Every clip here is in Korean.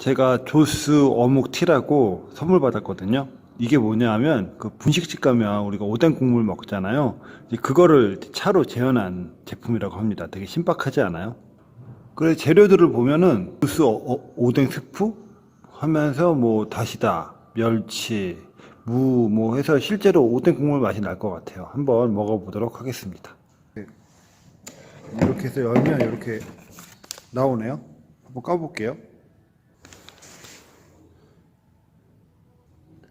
제가 조스 어묵 티라고 선물 받았거든요. 이게 뭐냐면 그 분식집 가면 우리가 오뎅 국물 먹잖아요. 그거를 차로 재현한 제품이라고 합니다. 되게 신박하지 않아요? 그래 재료들을 보면은 조스 어- 어- 오뎅 스프 하면서 뭐 다시다, 멸치, 무 뭐 해서 실제로 오뎅 국물 맛이 날 것 같아요. 한번 먹어보도록 하겠습니다. 이렇게 해서 열면 이렇게 나오네요. 한번 까볼게요.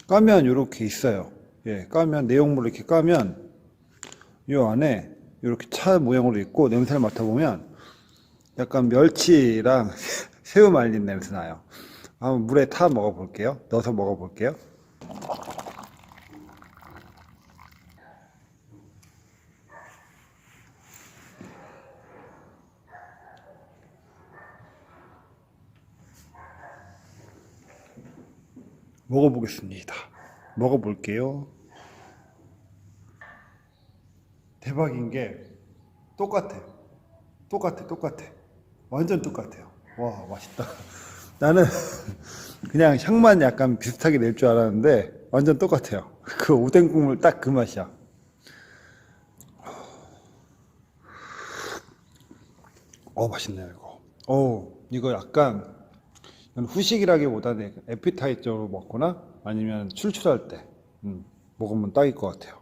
까면 이렇게 있어요. 예, 까면 내용물을 이렇게 까면 이 안에 이렇게 차 모양으로 있고 냄새를 맡아보면 약간 멸치랑 새우 말린 냄새 나요. 한번 물에 타 먹어볼게요. 넣어서 먹어볼게요. 먹어보겠습니다. 먹어볼게요. 대박인 게 똑같아요. 똑같아, 똑같아. 완전 똑같아요. 와, 맛있다. 나는 그냥 향만 약간 비슷하게 낼 줄 알았는데 완전 똑같아요. 그 오뎅 국물 딱 그 맛이야. 어, 맛있네요, 이거. 어, 이거 약간 후식이라기보다는 에피타이저로 먹거나 아니면 출출할 때 음, 먹으면 딱일 것 같아요.